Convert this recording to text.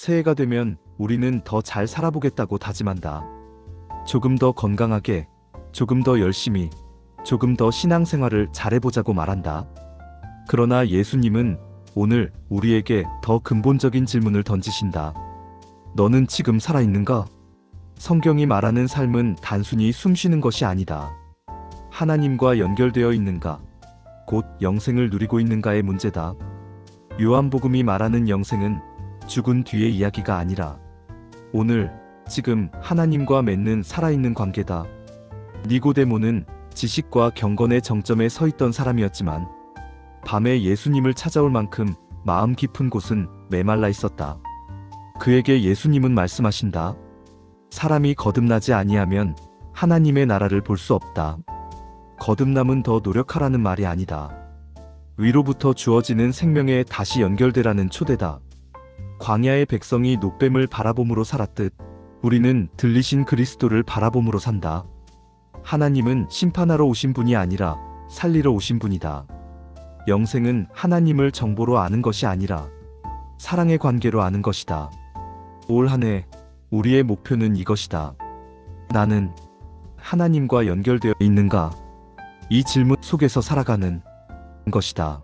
새해가 되면 우리는 더 잘 살아보겠다고 다짐한다. 조금 더 건강하게, 조금 더 열심히, 조금 더 신앙생활을 잘해보자고 말한다. 그러나 예수님은 오늘 우리에게 더 근본적인 질문을 던지신다. 너는 지금 살아있는가? 성경이 말하는 삶은 단순히 숨 쉬는 것이 아니다. 하나님과 연결되어 있는가? 곧 영생을 누리고 있는가의 문제다. 요한복음이 말하는 영생은 죽은 뒤의 이야기가 아니라 오늘, 지금 하나님과 맺는 살아있는 관계다. 니고데모는 지식과 경건의 정점에 서 있던 사람이었지만 밤에 예수님을 찾아올 만큼 마음 깊은 곳은 메말라 있었다. 그에게 예수님은 말씀하신다. 사람이 거듭나지 아니하면 하나님의 나라를 볼 수 없다. 거듭남은 더 노력하라는 말이 아니다. 위로부터 주어지는 생명에 다시 연결되라는 초대다. 광야의 백성이 녹뱀을 바라봄으로 살았듯 우리는 들리신 그리스도를 바라봄으로 산다. 하나님은 심판하러 오신 분이 아니라 살리러 오신 분이다. 영생은 하나님을 정보로 아는 것이 아니라 사랑의 관계로 아는 것이다. 올 한 해 우리의 목표는 이것이다. 나는 하나님과 연결되어 있는가? 이 질문 속에서 살아가는 것이다.